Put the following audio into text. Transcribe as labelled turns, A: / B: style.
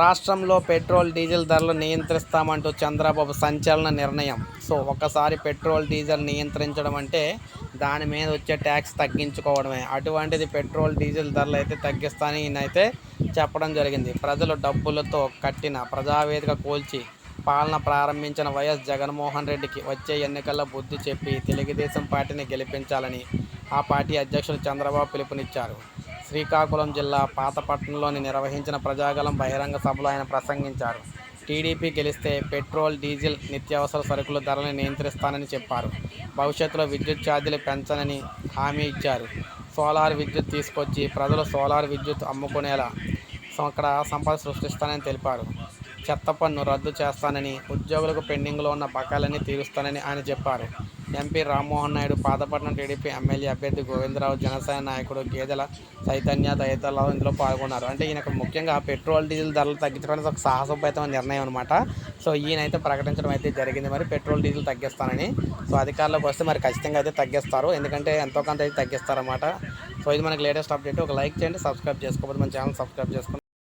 A: రాష్ట్రంలో petrol diesel ధరలు నియంత్రిస్తామంటూ చంద్రబాబు సంచలన నిర్ణయం. సో ఒకసారి పెట్రోల్ డీజిల్ నియంత్రించడం అంటే దాని మీద వచ్చే ట్యాక్స్ తగ్గించుకోవడమే. అటువంటిది పెట్రోల్ డీజిల్ ధరలు అయితే తగ్గిస్తానని అయితే చెప్పడం జరిగింది. ప్రజలు డబ్బులతో కట్టిన ప్రజావేదిక కోల్చి పాలన ప్రారంభించిన వైఎస్ జగన్మోహన్ రెడ్డికి వచ్చే ఎన్నికల్లో బుద్ధి చెప్పి తెలుగుదేశం పార్టీని గెలిపించాలని ఆ పార్టీ అధ్యక్షుడు చంద్రబాబు పిలుపునిచ్చారు. శ్రీకాకుళం జిల్లా పాతపట్నంలోని నిర్వహించిన ప్రజాగలం బహిరంగ సభలో ఆయన ప్రసంగించారు. టీడీపీ గెలిస్తే పెట్రోల్ డీజిల్ నిత్యావసర సరుకుల ధరలను నియంత్రిస్తానని చెప్పారు. భవిష్యత్తులో విద్యుత్ ఛార్జీలు పెంచనని హామీ ఇచ్చారు. సోలార్ విద్యుత్ తీసుకొచ్చి ప్రజలు సోలార్ విద్యుత్ అమ్ముకునేలా అక్కడ సంపద సృష్టిస్తానని తెలిపారు. చెత్త పన్ను రద్దు చేస్తానని ఉద్యోగులకు పెండింగ్లో ఉన్న బకాయిలన్నీ తీరుస్తానని ఆయన చెప్పారు. MP Rammohan Naidu Pathapatnam TDP MLA అభ్యర్థి గోవిందరావు జనసేన నాయకుడు గేదెల చైతన్య తదితరులు ఇందులో పాల్గొన్నారు. అంటే ఈయనకు ముఖ్యంగా పెట్రోల్ డీజిల్ ధరలు తగ్గించడానికి ఒక సాహసోపేతమైన నిర్ణయం అనమాట సో ఈయనైతే ప్రకటించడం అయితే జరిగింది. మరి పెట్రోల్ డీజిల్ తగ్గిస్తానని. సో అధికారంలోకి వస్తే మరి ఖచ్చితంగా అయితే తగ్గిస్తారు. ఎందుకంటే ఎంతో కొంత అయితే తగ్గిస్తారన్నమాట. సో ఇది మనకి లేటెస్ట్ అప్డేట్. ఒక లైక్ చేయండి సబ్స్క్రైబ్ చేసుకోకపోతే మన ఛానల్ సబ్స్క్రైబ్ చేసుకోండి.